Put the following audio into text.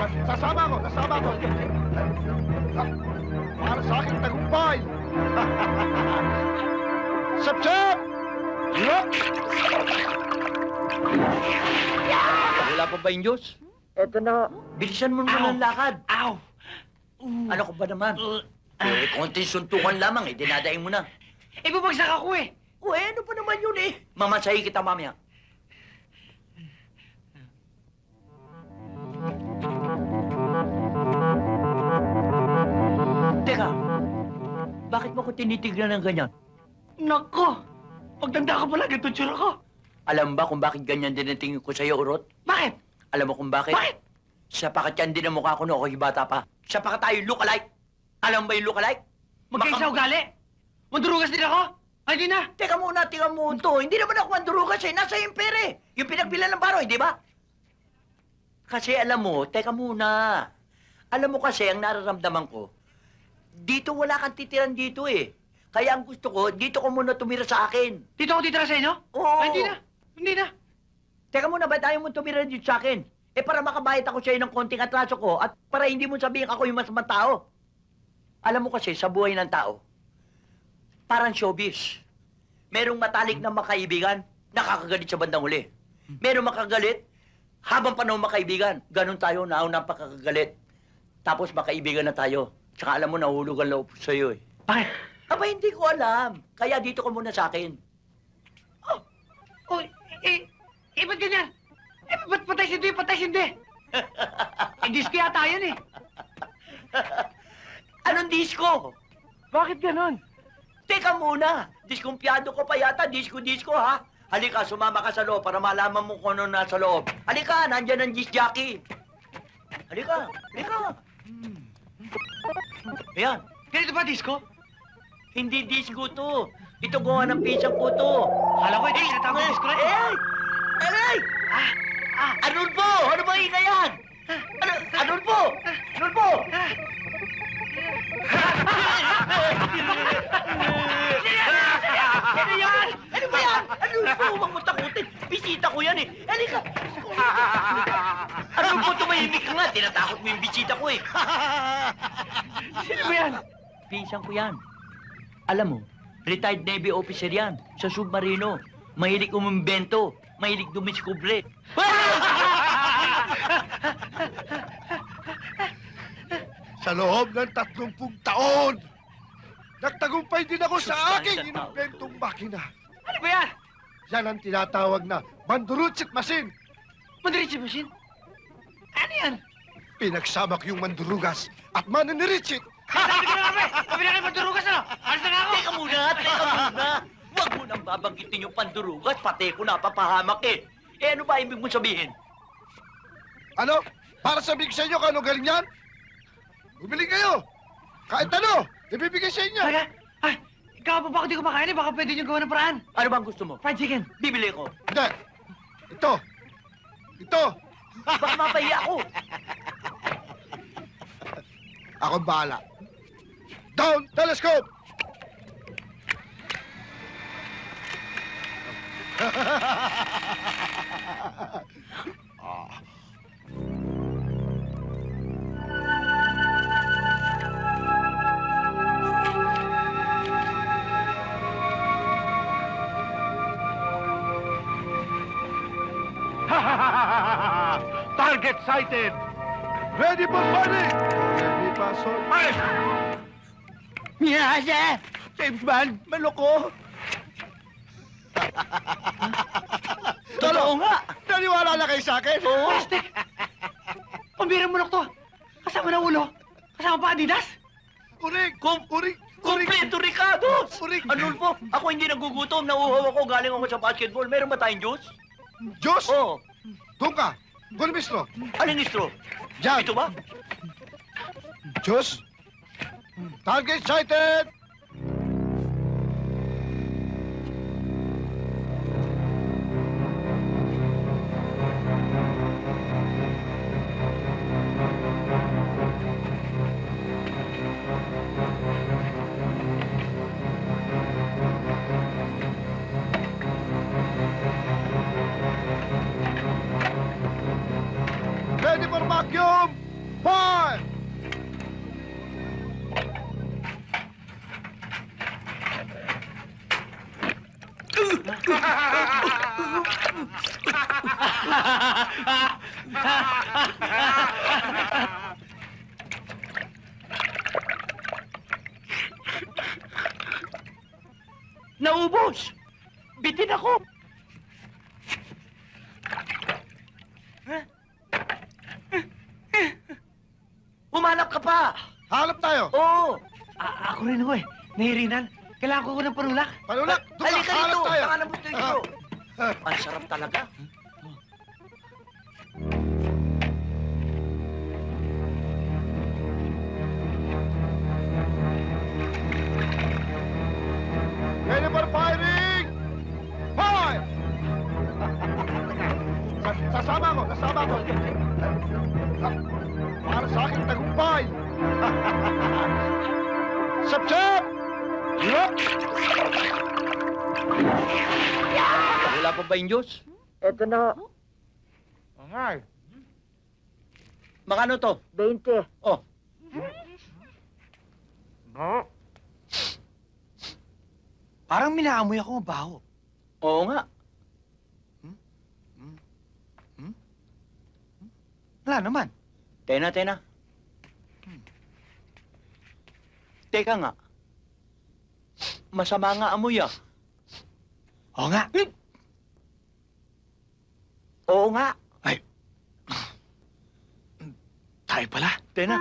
Sa- Sasama ako, sasama. Ah, Para sa aking tagumpay. Sap, sap! Yup! Wala pa ba yung Diyos? Eto na. Bilisan mo naman ang lakad. Ow! Ano ko ba naman? Eh, konting suntukan lamang eh. Dinadaing mo na. Eh, ako eh. Eh, ano pa naman yun eh? Mamasahi kita mamaya. Bakit mo ko tinitignan ng ganyan? Nako! Pagtanda ko pala, ganito tsura ko. Alam ba kung bakit ganyan din ang tingin ko sa'yo, Urot? Bakit? Alam mo kung bakit? Bakit? Sapakat yan din ang mukha ko noong ako'y bata pa. Sapakat tayo look-alike. Alam ba yung look-alike? Magkaisa Maka- ugali? Mandurugas din ako? Ay, di na. Teka muna, teka mo to. Hindi naman ako mandurugas eh. Nasa yung pere. Yung pinagbilan ng baroy, di ba? Kasi alam mo, teka muna. Alam mo kasi, ang nararamdaman ko, dito wala kang titiran dito eh. Kaya ang gusto ko, dito ko muna tumira sa akin. Dito ako titira sa inyo? Oo. Ay, hindi na. Hindi na. Teka muna, ba't ayaw mo tumira dito sa akin? Eh, para makabayad ako sa'yo ng konting atraso ko at para hindi mo sabihin ako yung masamang tao. Alam mo kasi, sa buhay ng tao, parang showbiz. Merong matalik na makaibigan, nakakagalit sa bandang huli. Merong makagalit, habang panahon makaibigan. Ganon tayo, nauna ang pakakagalit. Tapos makaibigan na tayo. Tsaka alam mo, nahulog ang loob sa'yo eh. Bakit? Aba, hindi ko alam. Kaya dito ka muna sa akin. Oh, eh, eh, ba't ganyan? Eh, ba't patay si Hindi, patay si Hindi? eh, disco yata yun eh. Anong disco? Bakit ganon? Teka muna, diskumpiyado ko pa yata, disco-disco ha? Halika, sumama ka sa loob para malaman mo kung ano nasa loob. Halika, nandyan ang disc jockey. Halika, halika. Ayan, Ganito ba disco? hindi disco to. Ito gawa ng pisang po to. Kala ko hindi, tinatawag disco rin. Eh, aray! Ah, ah, Anulfo! Ano ba ingay yan? Ano, Anulfo! Anulfo! Ano yan? Ano ba yan? Anulfo, huwag mo takutin. Bisita ko yan eh. Halika. Anulfo, tumahimik ka nga. Tinatakot mo yung bisita ko eh. Sino ba yan? Pinsan ko yan. Alam mo, retired Navy officer yan. Sa submarino. Mahilig umumbento. Mahilig dumiskubre. Sa loob ng tatlumpung taon, nagtagumpay din ako sa aking tao. inimbentong makina. Ano ba yan? Yan ang tinatawag na mandurutsit machine. Mandiritsi machine? Ano yan? Pinagsama ko yung mandurugas at maniniritsit. Sabi ko na nga! Sabi na kayo mandurugas ano? Alis na nga ako! Teka muna, teka muna. Huwag mo nang babanggitin yung pandurugas. Pati ko napapahamak eh. Eh ano ba ibig mong sabihin? Ano? Para sabihin ko sa inyo kung ano galing yan? Bumili kayo. Kahit ano, ibibigay sa inyo. Talaga? Ay, ikaw pa ba ako di kumakain eh? Baka pwede niyong gawa ng paraan. Ano bang gusto mo? Fried chicken. Bibili ko. Hindi. Ito. Ito. Baka mapahiya ako. Ako bahala. Down, telescope! Ah. Target sighted! Ready for burning! Ready, pasok. Miyasa! James Bond, maloko. Totoo nga. Naniwala na kayo sa akin? Oo. Plastic! Pambirang mulok to. Kasama na ulo. Kasama pa Adidas. Uring! Kum- Uring! Kompleto Ricardo! Uring! Anulfo, ako hindi nagugutom. Nauuhaw ako. Galing ako sa basketball. Meron ba tayong juice? Diyos! Oo. Doon ka! Gulbistro! Anong istro? Diyan! Ito ba? Diyos! Target sighted! Naubos! Bitin ako! Humanap ka pa! Halap tayo! Oo! A- ako rin ako eh. Nahirinan. Kailangan ko ng panulak. Panulak. Doon ka, Halika rito! Saka mo dito! Ang sarap talaga. Ready for firing! Fire! Sa- Sasama ko, sasama ko. Para sa aking tagumpay. Sap, sap! Yup! Wala pa ba yung Diyos? Eto na. Angay. Makano to? 20. Oh, No. Parang minaamoy ako mabaho. oo nga. Wala naman. Tena, tena. Teka nga. Masama nga amoy ah. Oo nga. Oo nga. Tayo pala. Tena.